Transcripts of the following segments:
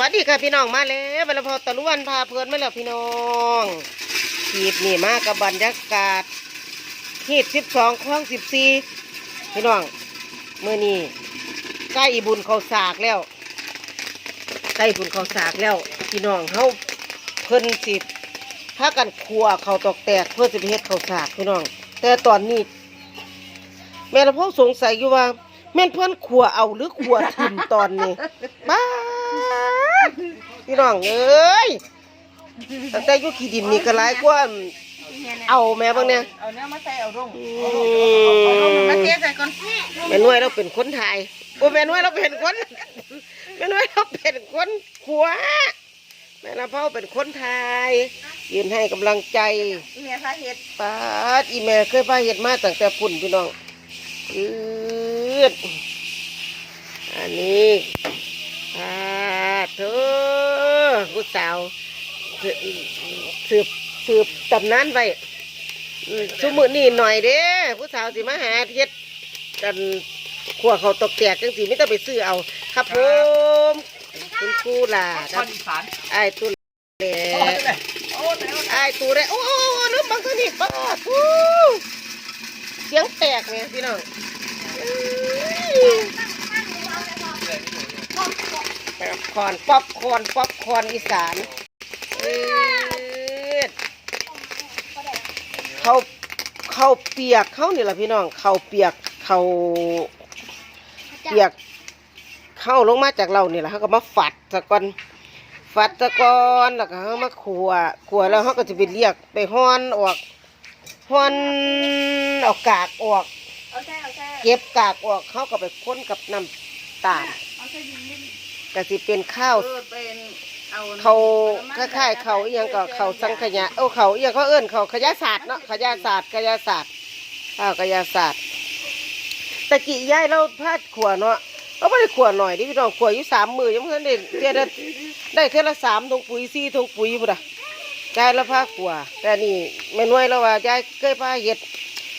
วัสดีค่ะพี่น้องมาแล้วบรรพอตะลุวันพาเพลินมาแล้วพี่น้องขีดนี่มากับบรรยากาศขีดสิบสองคล้องสิบสี่พี่น้องเมื่อนี้ใกล้อีบุญเขาสากแล้วใกล้บุญเขาสากแล้ว พี่น้องเขาเพิ่นสิบถ้ากันครัวเขาตอกแตกเพื่อสิไปเฮ็ดเขาสากพี่น้อง แต่ตอนนี้ แม่ละพ่อสงสัยอยู่ว่าแม่นเพื่อนขัวเอาหรือขัวทิมตอนนี้บ้า พี่น้องเอ้ยตั้งแต่อยุขี้ดินนี่ก็หลายกว่าเอาแม่บ้างเนี่ยเอาเนื้อมาใส่เอาร่งอืเอาร่งมมาเทใส่ก่อนแม่นวยเราเป็นคนไทยโอ้แม่นวยเราเป็นคนแม่นวยเราเป็นคนขัวแม่ละพ่อเป็นคนไทยยืนให้กำลังใจอีเมียพาเห็ดป้าดอีแม่เคยพาเห็ดมาตั้งแต่ปุ่นพี่น้องอืดอันนี้ อ่าเธอผู้สาวสืบสืบสืบตำนานไว้อืมชุมือนี่หน่อยเด้ผู้สาวสิมาหาเฮ็ดกันขัวเขาวตกแตกจังสีไม่ต้องไปซื้อเอา ครับผมคุณครูล่ะคครันบอีสานไอ้ตุลแหล่โอ้ไหนวะไอ้ตูได้โอ้โอ้โอ้ลืมบางตัวนี่ป้าดอู้เสียงแตกเนี่ยพี่น้องเอ้ยป๊อป คอร์นป๊อปคอร์นป๊อปคอร์นอีสานเอ้ยเขาเขาเปียกเขานี่แหละพี่น้องเขาเปียกเขาเปียกเข้าลงมาจากเรานี่แหละเขาก็มาฝัดสะก่อนฟัดตะกอนแล้วก็เอามาขัวขัวแล้วเขาก็จะไปเรียกไปห้อนออกห้อนเอากากออกเอาใส่เอาใส่เก็บกากออกเขาก็ไปค้นกับน้ำตาล ก็สิเป็นข้าวเออเป็นเอาเขาคล้ายๆเขาอหยังก็เขาสังขยาเอ้าเขาอหยังเขาเอิ้นเขาขยะศาสตร์เนาะขยะศาสตร์ขยะศาสตร์ข้าวขยะศาสตร์ตะกี้ยายเราพาดขัวเนาะเราไม่ได้ขัวหน่อยดิพี่น้องขัวอยู่สามมือยังไม่ทันได้เท่าได้ได้เท่าละสามถุงปุ๋ยสี่ถุงปุ๋ยพุ่นอะยายเราพาขัวแต่นี่แม่น้อยเราว่ายายเคยพาเห็ด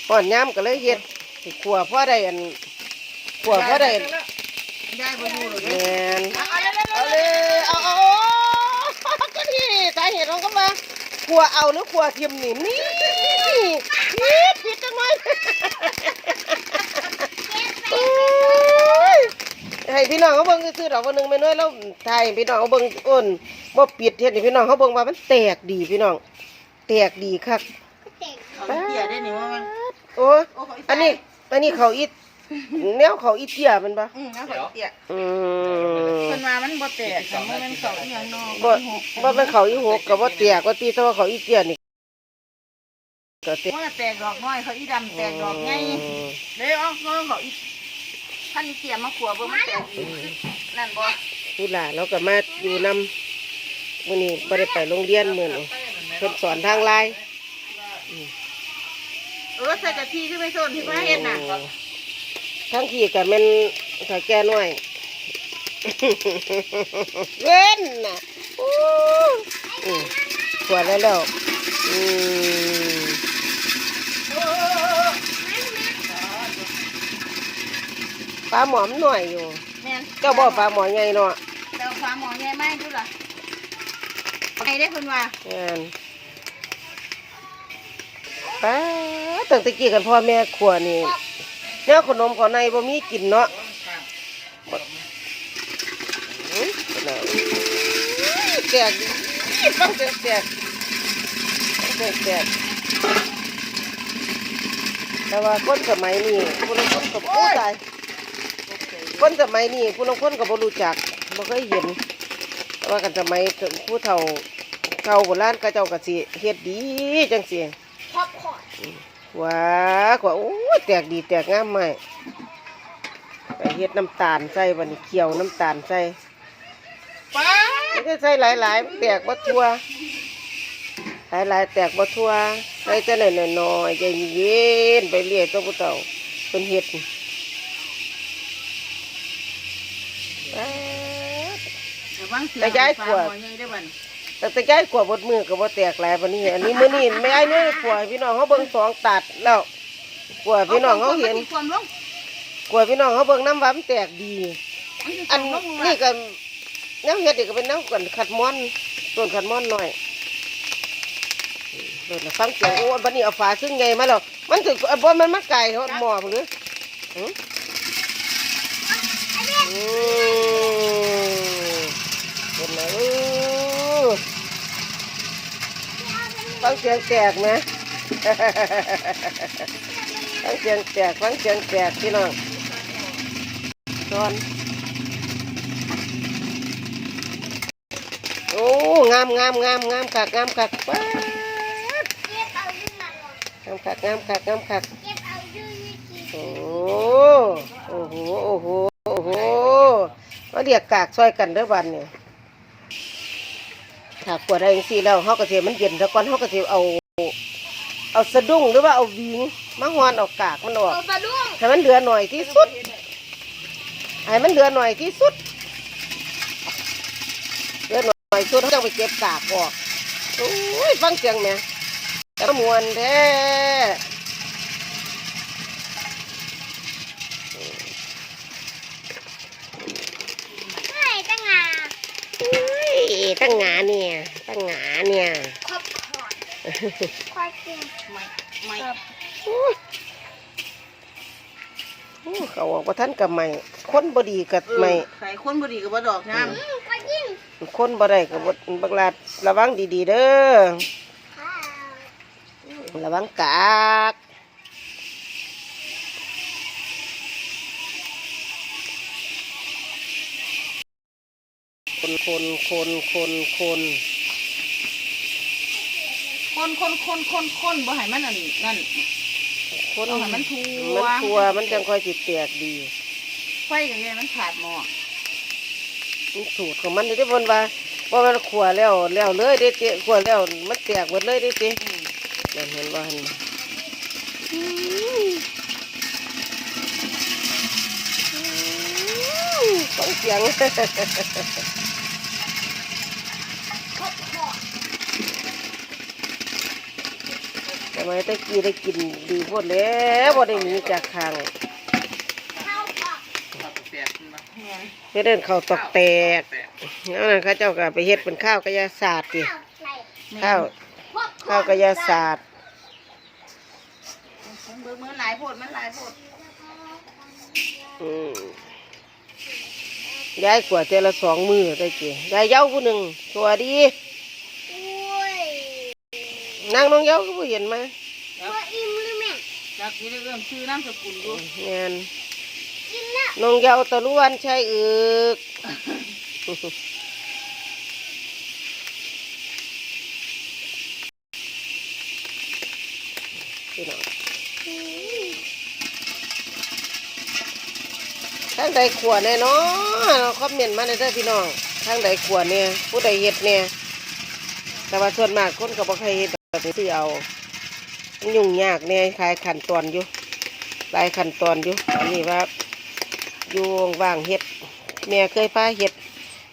ก่อนย้ำก็เลยเห็ดสิขัวเพราะได้อันขัวเพราะได้ แมเด้นเอาเลยเอาเลยเอาเอาเอาก็นี่สาเหตุของก็มาขัวเอาหรือขัวเทียมนี่นี่นี่ผิดจังไหมโอ้ยให้พี่น้องเขาเบิ่งซื้อๆดอกวันหนึ่งไม่น้อยแล้วถ่ายให้พี่น้องเขาเบิ่งอ้นบ่ปิดเฮ็ดให้พี่น้องเขาเบิ่งว่ามันแตกดีพี่น้อง แตกดีคักเอาเตี้ยได้นี่ว่ามันโอ้ยโอ้เขาอีสาอันนี้อันนี้เขาอี แนวเขาอีเตี้ยแมันปะอืมเอาเขาอีเตี้ยอืมเพิ่นว่ามันบ่แตกค่ะมันเป็นเขาอีหยังเนาะบ่บ่เป็นเขาอีหกกับว่าแตกว่าตีแต่ว่าเขาอีเตี้ยนี่ก็แตกมันแตกดอกน้อยเขาอีดำแตกดอกใหญ่เด้อเอาเอาเขาอีท่านอีเตี้ยมาขัวบ่มันแตกอีกนั่นบ่ผู้หลานเราก็มาอยู่นำมื้อนี้บ่ได้ไปโรงเรียนมื้อนี้เพิ่นสอนทางไลน์เออใส่กะทิขึ้นไปโซนที่พาเฮ็ดน่ะ ทั้งที่ก็แม่นถ้าแก่น้อยเว้นน่ะอู้อืมขวดแล้วแล้วอืมปลาหมอมหน่อยอยู่ แม่นเจ้าบ่ปลาหมอใหญ่เนาะแต่ฟ้าหมอใหญ่ไหมดูล่ะไงได้คุณว่างานป้าตั้งแต่กี้กันพ่อแม่ขวนี่ แนวขนมขอในบ่มีกินเนาะแตกดิฟังเสียงแตกฟังเสียงแตกแต่ว่าคนสมัยนี้ผู้ลางคนกับโอ้ตายคนสมัยนี้ผู้ลางคนก็บ่รู้จักบ่เคยเห็นแต่ว่ากันสมัยผู้เฒ่าเฒ่าโบราณก็เจ้าก็สิเฮ็ดดีจังซี่พอบคอด ว้ากว่าโอ้ยแตกดีแตกงามไหมไปเฮ็ดน้ำตาลใส่บัดนี้เคี่ยวน้ำตาลใส่ป้าไม่ได้ใส่หลายๆมันแตกบ่ทั่วหลายๆแตกบ่ทั่วใส่แต่น้อยๆใจเย็นๆไปเรื่อยตัวผู้เฒ่าเป็นเฮ็ดป๊าดระวังเสืแต่ย้ายขวด แต่แต่ย้ายขวดบดมือก็บ่แตกหลายปานนี้ อันนี้มื้อนี้ไม่อ้ายเนี่ยขวดพี่น้องเขาเบิ่งสองตัดแล้วขวดพี่น้องเขาเห็นความลงขวดพี่น้องเขาเบิ่งน้ำว่ามันแตกดี อันนี่ล่ะก็แนวเฮ็ดอีกก็เป็นแนวกันขัดม้อนต้นขัดม้อนหน่อยเดินฟังเสียงโอ้บันนี้เอาฝาซึ่งไงมาแล้วมันถึงบ่มันมาไก่หม้อหรือ ฟังเสียงแตกไหมฟังเสียงแตกฟังเสียงแตกพี่น้องตอนโอ้งามงามงามงามคักงามคักป๊าดเก็บงามคักงามคักงามคักเก็บเอาอยู่นี่กินโอ้โอ้โหโอ้โหโอ้โหมาเรียกกากซอยกันเด้อบันเนี่ย ถ้ากวดได้จังซี่แล้วเฮาก็สิมันเย็นซะก่อนเฮาก็สิเอา เอาสะดุ้งหรือว่าเอาหวิงมาหอนเอากากมันออกเอาปลาดุ้งให้มันเหลือหน่อยที่สุดให้มันเหลือหน่อยที่สุดเหลือหน่อยสุดเขาจะไปเก็บกากออกโอ้ยฟังเสียงแม่แต่มวนแท้ เฮ้ยตั้งงา เฮ้ย ตั้งหงาเนี่ยตั้งหงาเนี่ยครอบครัวคอยกินไม่ไม่โอ้ยโอ้เขาบอกว่าท่านกับไม่คนบดีกับไม่ใส่คนบดีกับบ่ดอกงามอืมคอยกินคนบ่ได้กับบักลาดระวังดีๆเด้อข้าวระวังกาก คนคนคนคนคนคนคนคนคนคนบ่ให้มันอันนั่น คนเอาให้มันทั่ว มันทัวมันจังค่อยสิแตกดีไฟกับแกมันขาดหม้อมันสูตรของมันได้บนว่าว่ามันขัวแล้วแล้วเลยได้เตะขัวแล้วมันแตกหมดเลยได้เตะนั่นเห็นว่าหันอืมอืมต้องเสียง ทำไมตะกี้ได้กินดีพดแล้วบ่ได้หนีจากคางข้าวผักเฮ็ดเดินเข้าวตอกแตกนั่นนะเข้าเจ้าก็ไปเฮ็ดเป็นข้าวกระยาศาสตร์ติข้าวใส่ข้าวครอบครัวข้าวกระยาศาสตร์เบิ่งมันหลายโพดมันหลายโพดอืมยายกว่าเจละสองมือได้กี่ยายเย้าผู้หนึ่งสวัสดีโอ้ย นางน้องเย้าก็บ่เห็นมาพออิ่มหรือแม่จากนี้เริ่มชื่อน้ำสกุลดูแม่นกินแล้วน้องเย้าตะลุวันใช่อึกพี่น้องอืมทางใดขวแน่เนาะคอมเมนต์มาในเด้อพี่น้องทางใดขวเนี่ยผู้ใดเฮ็ดเนี่ยแต่ว่าส่วนมากคนก็บ่เคยเฮ็ด แบบนี้ที่เอามันยุ่งยากเนี่ยคลายขันตอนอยู่หลายขันตอนอยู่อันนี้ว่าอยู่ว่างเฮ็ด แม่เคยพาเฮ็ด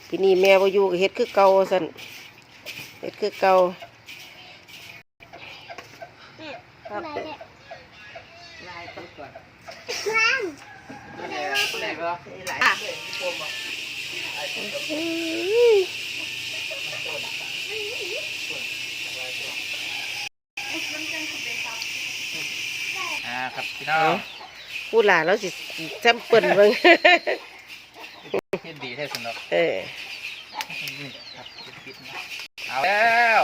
ทีนี้แม่บ่อยู่ก็เฮ็ดคือเก่าซั่นเฮ็ดคือเก่าครับอะไรเนี่ย หลายตัวก่อน น้ำ หลายหลาย อืม อ่า ครับพี่น้องผู้หลานเราสิแซมเปิลเบิ่งเฮ็ดดีแท้สนุกเออนี่ครับปิดๆนะเอาแล้ว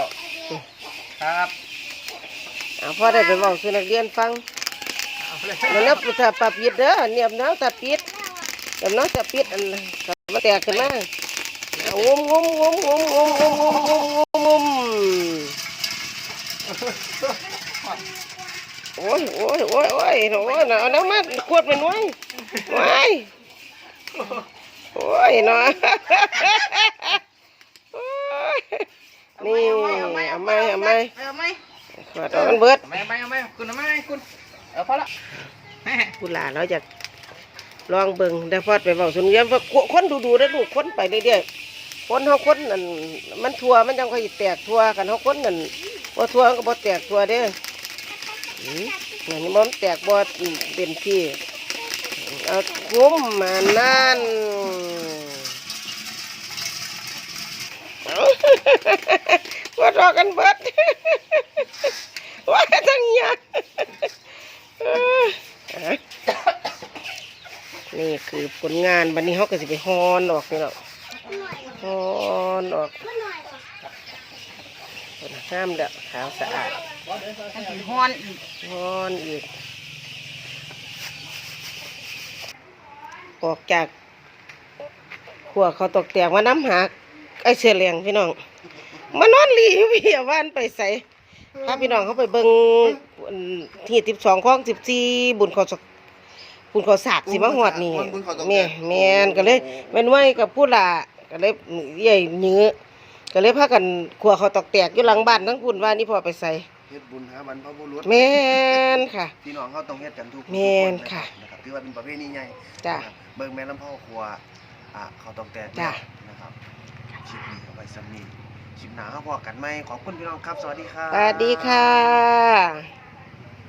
ครับเอาพ่อได้ไปบอกคือนักเรียนฟังเอาเลยมันนับถ้าปรับปิดเด้อเนี่ยบน้ำถ้าปิดเดี๋ยวน้ำจะปิดอันนั้นก็มาแตกขึ้นมาเอางุ้มงุ้มงุ้มงุ้มงุ้มงุ้มงุ้มงุ้มงุ้ม โอ้ยโอ้ยโอ้ยโอ้ยโอ้ยน่ะเอาน้ำมาขวดไปหน่อยหน่อยโอ้ยเนาะโอ้ยนี่เอาไหมเอาไหมเอาไหมขวดเอามันเบิดเอาไหมเอาไหมเอาไหมคุณเอาไหมคุณเอาพอละแม่ผู้หลานเราจะลองเบิ่งได้พอดไปเบาสุนเยี่ยมว่าคนดูดูได้อลูกคนไปเรื่อยๆคนเขาคนนั่นมันทัวมันจังค่อยแตกทัวกันเขาคนนั่นบ่ทัวมันก็บ่แตกทัวเด้ออืมอั นนี้มันแตกบ่เต็มที่เอางุ้มมานั่นปวดรอกันเบิดว่าทั้งเนี้ยเออนี่คือผลงานวันนี้เขาก็สิไปฮอนออกนี่หรอกหน่อยฮอนออกก็หน่อยก่อนห้ามเด้อขาวสะอาด มันสิฮ้อนอีกฮอนอีก ออกจากขัวเขาตกแตกมาน้ำหักไอเสือเหลียงพี่น้อง มานอนหลีอยู่พี่อะว่านไปใส่พาพี่น้องเขาไปเบิ่งอันที่สิบสองข้องสิบสี่บุญเขาสกบุญเขาสากสิมาหอดนี่แม่แม่นก็เลยแม่นไว้กับผู้ล่ะก็เลยใหญ่เนื้อก็เลยพากันขัวเขาตกแตกอยู่หลังบ้านทั้งพุ่นว่านี่พอไปใส่ เฮ็ดบุญหาบรรพบุรุษแม่นค่ะ พี่น้องเขาต้องเฮ็ดกันทุกแม่นทุกค่ะนะครับถือว่าเป็นประเพณีใหญ่จ้ะนะครับเบิ่งแม่ลำพ่อครัวอ่าเขาต้องแต่จ้ะ นะครับคลิปนี้เอาไว้ซ้ำนี้คลิปหน้าเขาพอกันไหมขอบคุณพี่น้องครับสวัสดีครับ สวัสดีค่ะ